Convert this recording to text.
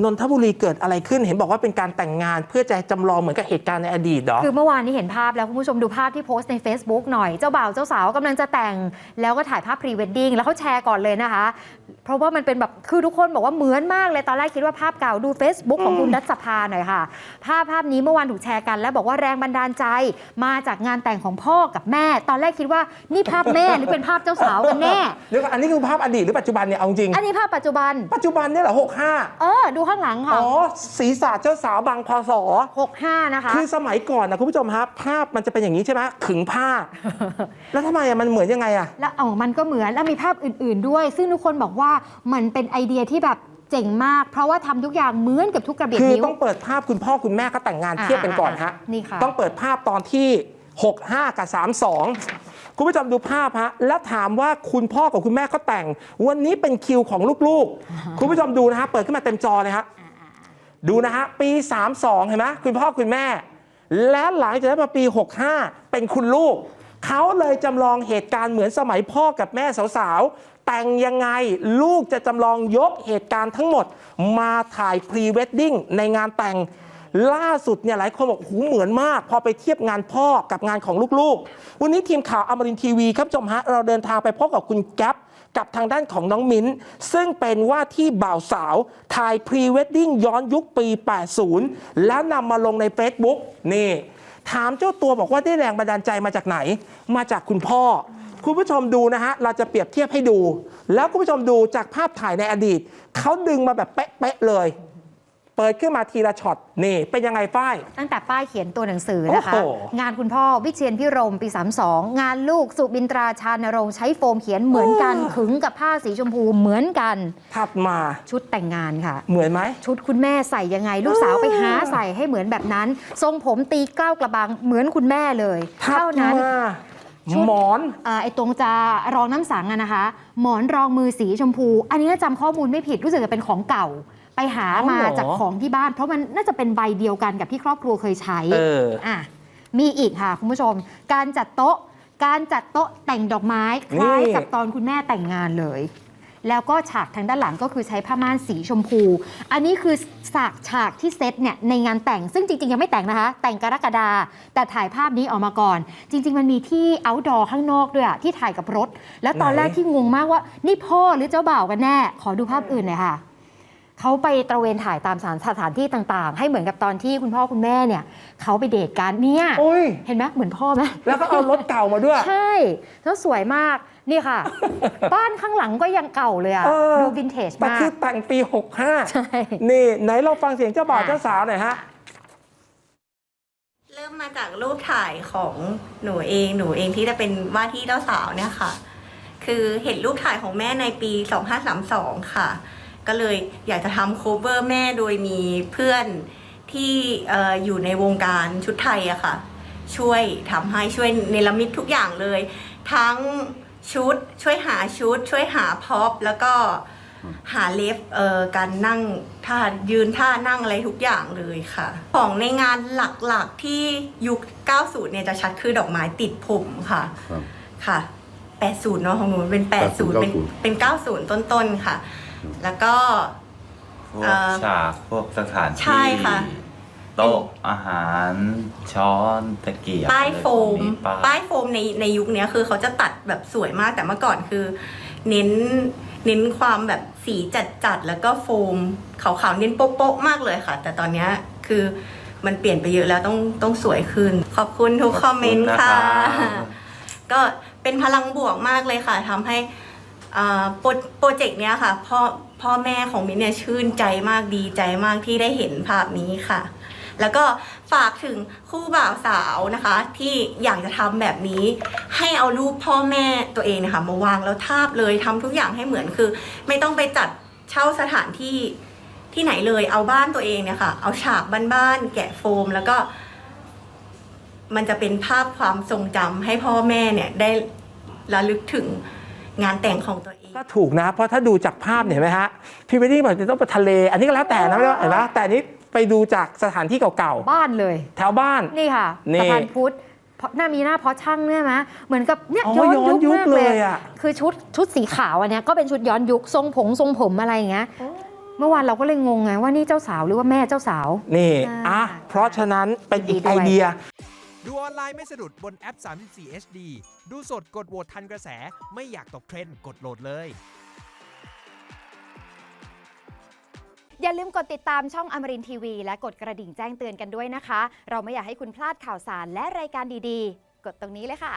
นนทบุรีเกิดอะไรขึ้นเห็นบอกว่าเป็นการแต่งงาน เพื่อจะจำลองเหมือนกับเหตุการณ์ในอดีตเหรอ คือเมื่อวานนี้เห็นภาพแล้ว คุณผู้ชมดูภาพที่โพสต์ใน Facebook หน่อยเจ้าบ่าวเจ้าสาวกำลังจะแต่ง แล้วก็ถ่ายภาพพรีเวดดิ้งแล้วเขาแชร์ก่อนเลยนะคะ เพราะว่ามันเป็นแบบคือทุกคนบอกว่าเหมือนมากเลย ตอนแรกคิดว่าภาพเก่าดู Facebook ของคุณรัศภาหน่อยค่ะ ภาพภาพนี้เมื่อวานถูกแชร์กัน แล้วบอกว่าแรงบันดาลใจมาจากงานแต่งของพ่อกับแม่ ตอนแรกคิดว่านี่ภาพแม่หรือเป็นภาพเจ้าสาวกันแน่เดี๋ยวก่อนอันนี้คือภาพอดีตหรือปัจจุบันเนี่ยเอาจริงอันนี้ภาพปัจจุบันปัจจุบันเนี่ยเหรอหกห้าเออดูข้างหลังค่ะ อ๋อศีรษะเจ้าสาวบางพศ65 นะคะ คือสมัยก่อนนะคุณผู้ชมครับภาพมันจะเป็นอย่างนี้ใช่ไหมขึงผ้า แล้วทำไมอะมันเหมือนยังไงอะแล้วอ๋อมันก็เหมือนแล้วมีภาพอื่น ๆ ด้วย ซึ่งทุกคนบอกว่ามันเป็นไอเดียที่แบบเจ๋งมาก เพราะว่าทำทุกอย่างเหมือนกับทุกกระเบียดคือนิ้ว ต้องเปิดภาพคุณพ่อคุณแม่เขาแต่งงานอ่าเทียบกันก่อนฮะนี่ค่ะ ต้องเปิดภาพตอนที่ 65 กับ 32 คุณผู้ชมดูภาพฮะแล้วถามว่าคุณพ่อกับคุณแม่เขาแต่ง วันนี้เป็นคิวของลูกๆ คุณผู้ชมดูนะฮะเปิดขึ้นมาเต็มจอเลยฮะดูนะฮะปี 32 เห็นไหมคุณพ่อคุณแม่ และหลังจากนั้นมาปี 65 เป็นคุณลูก เขาเลยจำลองเหตุการณ์เหมือนสมัยพ่อกับแม่สาวๆ แต่งยังไงลูกจะจำลองยกเหตุการณ์ทั้งหมด มาถ่ายพรีเวดดิ้งในงานแต่ง ล่าสุดเนี่ยหลายคนบอกโอ้โหเหมือนมาก พอไปเทียบงานพ่อกับงานของลูกๆ วันนี้ทีมข่าวอมรินทีวีครับชมฮะเราเดินทางไปพบกับคุณแก๊ปกับทางด้านของน้องมิ้น ซึ่งเป็นว่าที่บ่าวสาวถ่ายพรีเวดดิ้งย้อนยุคปี 80 แล้วนำมาลงใน Facebook นี่ ถามเจ้าตัวบอกว่าได้แรงบันดาลใจมาจากไหน มาจากคุณพ่อ คุณผู้ชมดูนะฮะ เราจะเปรียบเทียบให้ดู แล้วคุณผู้ชมดูจากภาพถ่ายในอดีต เขาดึงมาแบบเป๊ะๆเลย เปิดขึ้นมาทีละช็อตนี่เป็นยังไงฝ้าย ตั้งแต่ป้ายเขียนตัวหนังสือนะคะ โอ้โหงานคุณพ่อวิเชียนพิรมปี 32 งานลูกสุบินตราชานรงค์ใช้โฟมเขียนเหมือนกันขึงกับผ้าสีชมพูเหมือนกัน ถัดมาชุดแต่งงานค่ะ เหมือนไหม ชุดคุณแม่ใส่ยังไง ลูกสาวไปหาใส่ให้เหมือนแบบนั้น ทรงผมตีเกล้ากระบังเหมือนคุณแม่เลย ถัดเท่านั้น มาชุด หมอนอ่าไอ้ตรงจะรองน้ำสังอะนะคะ หมอนรองมือสีชมพู อันนี้ถ้าจำข้อมูลไม่ผิดรู้สึกจะเป็นของเก่า ไปหาอ๋อมาเหรอ จากของที่บ้าน เพราะมันน่าจะเป็นใบเดียวกันกับที่ครอบครัวเคยใช้ เออ อะมีอีกค่ะ คุณผู้ชม การจัดโต๊ะ การจัดโต๊ะแต่งดอกไม้คล้ายนี่ กับตอนคุณแม่แต่งงานเลย แล้วก็ฉากทางด้านหลังก็คือใช้ผ้าม่านสีชมพู อันนี้คือฉากฉากที่เซตเนี่ยในงานแต่งซึ่งจริง ๆ ยังไม่แต่งนะคะ แต่งกรกฎาแต่ถ่ายภาพนี้ออกมาก่อน จริง ๆ มันมีที่ outdoor ข้างนอกด้วยอะที่ถ่ายกับรถ แล้วตอนไหนแรกที่งงมากว่า นี่พ่อหรือเจ้าบ่าวกันแน่ ขอดูภาพอื่นหน่อยค่ะ เขาไปตระเวนถ่ายตามสถานสถานที่ต่างๆ ให้เหมือนกับตอนที่คุณพ่อคุณแม่เนี่ยเขาไปเดทกันเนี่ยโอ้ย เห็นไหมเหมือนพ่อไหมแล้วก็เอารถเก่ามาด้วย ใช่แล้วสวยมากนี่ค่ะ บ้านข้างหลังก็ยังเก่าเลยอะเออ ดูวินเทจแต่มาก คือแต่งปี ใช่ 65 นี่ ไหนเราฟังเสียงเจ้าบ่าวอะเจ้าสาวหน่อยฮะ เริ่มมาจากรูปถ่ายของหนูเอง หนูเองที่จะเป็นว่าที่เจ้าสาวเนี่ยค่ะ คือเห็นรูปถ่ายของแม่ในปี 2532 ค่ะ ก็เลยอยากจะทำโคเวอร์แม่โดยมีเพื่อนที่เอออยู่ในวงการชุดไทยอะค่ะ ช่วยทำให้ช่วยเนรมิตทุกอย่างเลย ทั้งชุดช่วยหาชุด ช่วยหาพ็อปแล้วก็หาเล็บเอ่อการนั่งท่ายืนท่านั่งอะไรทุกอย่างเลยค่ะ ของในงานหลักๆที่ยุค 90 เนี่ยจะชัดคือดอกไม้ติดผมค่ะครับ ค่ะ 80 เนาะของหนูเป็น 80 เป็น90เป็น 90 ต้นๆค่ะ แล้วก็ พวเอ่กอฉากพวกสถานใช่ที่ค่ะ โต๊ะอาหารช้อนตะเกียบป้ายอะไรโฟพวกมนี้ป้าย ป้ายโฟมในในยุคเนี้ยคือเขาจะตัดแบบสวยมากแต่เมื่อก่อนคือ เน้นเน้นความแบบสีจัดจัดๆแล้วก็โฟมขาวๆเน้นโป๊ะๆมากเลยค่ะ แต่ตอนเนี้ยคือมันเปลี่ยนไปเยอะแล้วต้องต้องสวยขึ้น ขอบคุณทุกคอมเมนต์ค่ะก็เป็นพลังบวกมากเลยค่ะทำให้อ่า โปรเจกต์เนี้ยค่ะพ่อพ่อแม่ของมิ้นเนี่ยชื่นใจมากดีใจมากที่ได้เห็นภาพนี้ค่ะ แล้วก็ฝากถึงคู่บ่าวสาวนะคะ ที่อยากจะทำแบบนี้ ให้เอารูปพ่อแม่ตัวเองนะคะมาวางแล้วทาบเลยทำทุกอย่างให้เหมือนคือ ไม่ต้องไปจัดเช่าสถานที่ที่ไหนเลยเอาบ้านตัวเองเนี่ยค่ะ เอาฉากบ้านๆแกะโฟมแล้วก็ มันจะเป็นภาพความทรงจำให้พ่อแม่เนี่ยได้ระลึกถึง งานแต่งของตัวเอง ก็ถูกนะ เพราะถ้าดูจากภาพเนี่ยเห็นไหมฮะพรีเวดดิ้งแบบจะต้องไปทะเล อันนี้ก็แล้วแต่นะไม่ได้ว่าเห็นไหมแต่อันนี้ไปดูจากสถานที่เก่าบ้านเลย ๆ แถวบ้าน นี่ค่ะนี่ สะพานพุทธเพราะหน้ามีหน้าเพราะช่างเนี่ยไหมเหมือนกับเนี่ยอ๋อย้อนย้อนยุยุคคมากเลเลยยอะ คือชุดชุดสีขาวอันเนี้ยก็เป็นชุดย้อนยุคทรงผมทรงผมอะไรอย่างเงี้ยเมื่อวานเราก็เลยงงไงว่านี่เจ้าสาวหรือว่าแม่เจ้าสาว นี่อ่าอะเพราะฉะนั้นเป็นอีกดีด้วยไอเดีย ดูออนไลน์ไม่สะดุดบนแอป 34 HD ดูสดกดโหวตทันกระแส ไม่อยากตกเทรนด์กดโหลดเลย อย่าลืมกดติดตามช่องอมรินทีวี และกดกระดิ่งแจ้งเตือนกันด้วยนะคะ เราไม่อยากให้คุณพลาดข่าวสารและรายการดีๆ กดตรงนี้เลยค่ะ